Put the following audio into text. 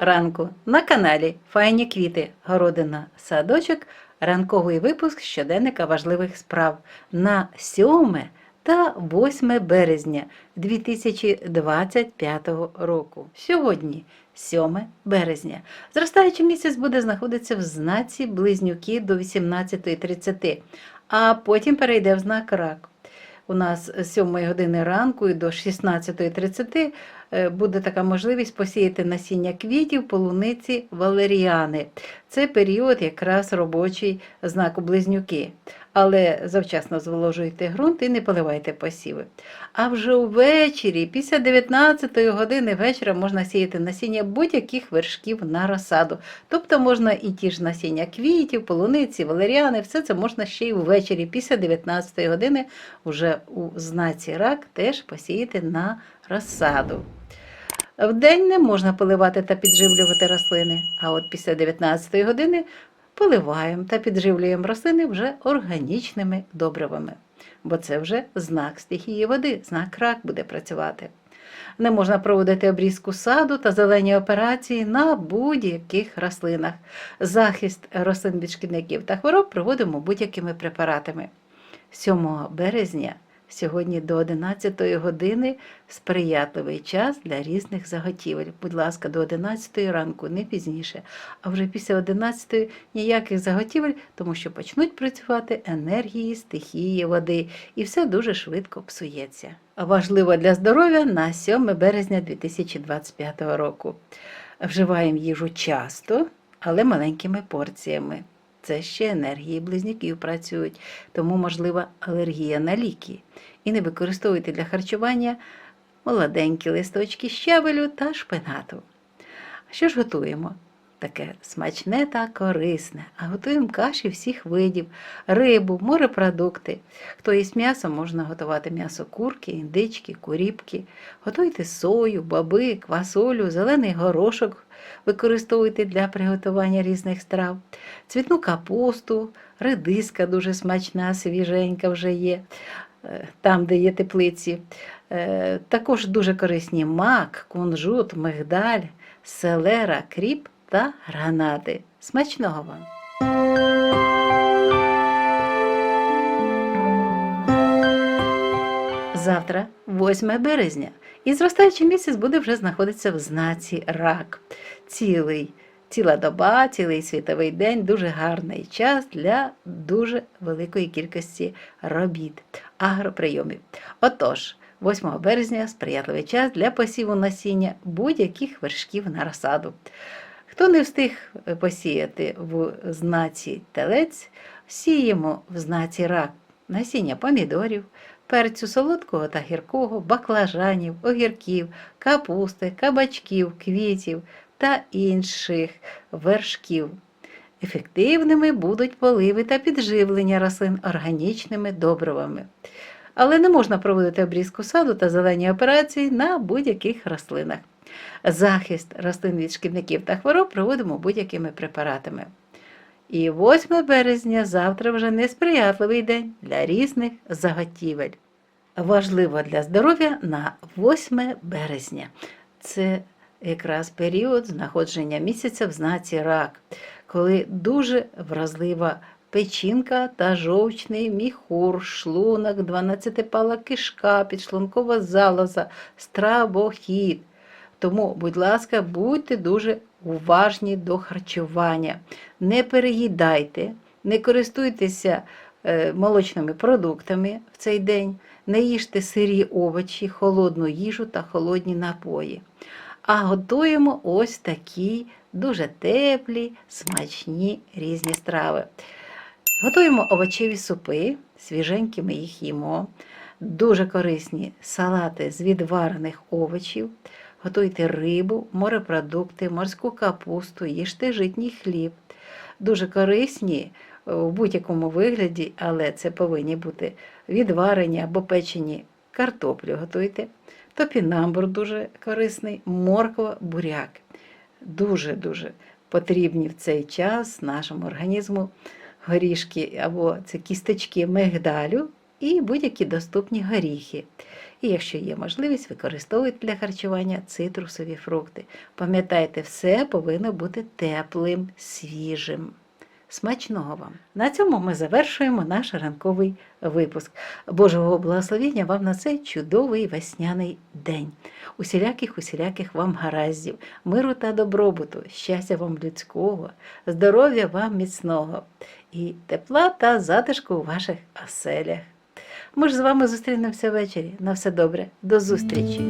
ранку на каналі Файні квіти, городина, садочок, ранковий випуск щоденника важливих справ на 7 та 8 березня 2025 року. Сьогодні 7 березня. Зростаючий місяць буде знаходитися в знаці близнюки до 18.30, а потім перейде в знак рак. У нас з 7 години ранку і до 16.30 е, буде така можливість посіяти насіння квітів, полуниці, валеріани. Це період якраз робочий знаку близнюки. Але завчасно зволожуйте ґрунт і не поливайте посіви. А вже ввечері, після 19 години вечора, можна сіяти насіння будь-яких вершків на розсаду. Тобто можна і ті ж насіння квітів, полуниці, валеріани, все це можна ще й ввечері, після 19 години, вже у знаці рак теж посіяти на розсаду. Вдень не можна поливати та підживлювати рослини, а от після 19 години поливаємо та підживлюємо рослини вже органічними добривами, бо це вже знак стихії води, знак рак буде працювати. Не можна проводити обрізку саду та зелені операції на будь-яких рослинах. Захист рослин від шкідників та хвороб проводимо будь-якими препаратами. 7 березня Сьогодні до 11 години сприятливий час для різних заготівель. Будь ласка, до 11 ранку, не пізніше. А вже після 11 ніяких заготівель, тому що почнуть працювати енергії, стихії води, і все дуже швидко псується. Важливо для здоров'я на 7 березня 2025 року. Вживаємо їжу часто, але маленькими порціями. Це ще енергії близнюків працюють, тому можлива алергія на ліки. І не використовуйте для харчування молоденькі листочки щавелю та шпинату. Що ж готуємо? Таке смачне та корисне, а готуємо каші всіх видів, рибу, морепродукти. Хто їсть м'ясо, можна готувати м'ясо курки, індички, куріпки. Готуйте сою, баби, квасолю, зелений горошок використовуйте для приготування різних страв, цвітну капусту, редиска дуже смачна, свіженька вже є, е, там, де є теплиці. Е, Також дуже корисні мак, кунжут, мигдаль, селера, кріп та гранати. Смачного вам! Завтра, 8 березня, і зростаючий місяць буде вже знаходитися в знаці рак. Цілий, ціла доба, цілий світовий день дуже гарний час для дуже великої кількості робіт, агроприйомів. Отож, 8 березня сприятливий час для посіву насіння будь-яких вершків на розсаду. Хто не встиг посіяти в знаці телець, сіємо в знаці рак насіння помідорів, перцю солодкого та гіркого, баклажанів, огірків, капусти, кабачків, квітів та інших вершків. Ефективними будуть поливи та підживлення рослин органічними добривами. Але не можна проводити обрізку саду та зелені операції на будь-яких рослинах. Захист рослин від шкідників та хвороб проводимо будь-якими препаратами. І 8 березня завтра вже несприятливий день для різних заготівель. Важливо для здоров'я на 8 березня. Це якраз період знаходження місяця в знаці рак, коли дуже вразлива печінка та жовчний міхур, шлунок, 12-пала кишка, підшлункова залоза, стравохід. Тому, будь ласка, будьте дуже уважні до харчування. Не переїдайте, не користуйтеся е, молочними продуктами в цей день, не їжте сирі овочі, холодну їжу та холодні напої. А готуємо ось такі дуже теплі, смачні різні страви. Готуємо овочеві супи, свіженькі ми їх їмо, дуже корисні салати з відварених овочів. Готуйте рибу, морепродукти, морську капусту, їжте житній хліб. Дуже корисні в будь-якому вигляді, але це повинні бути відварені або печені картоплю готуйте. Топінамбур дуже корисний, морква, буряк. Дуже-дуже потрібні в цей час нашому організму горішки або це кісточки мигдалю і будь-які доступні горіхи. І якщо є можливість, використовуйте для харчування цитрусові фрукти. Пам'ятайте, все повинно бути теплим, свіжим. Смачного вам! На цьому ми завершуємо наш ранковий випуск. Божого благословення вам на цей чудовий весняний день. Усіляких, усіляких вам гараздів, миру та добробуту, щастя вам людського, здоров'я вам міцного і тепла та затишку у ваших оселях. Ми ж з вами зустрінемося ввечері. На все добре, до зустрічі!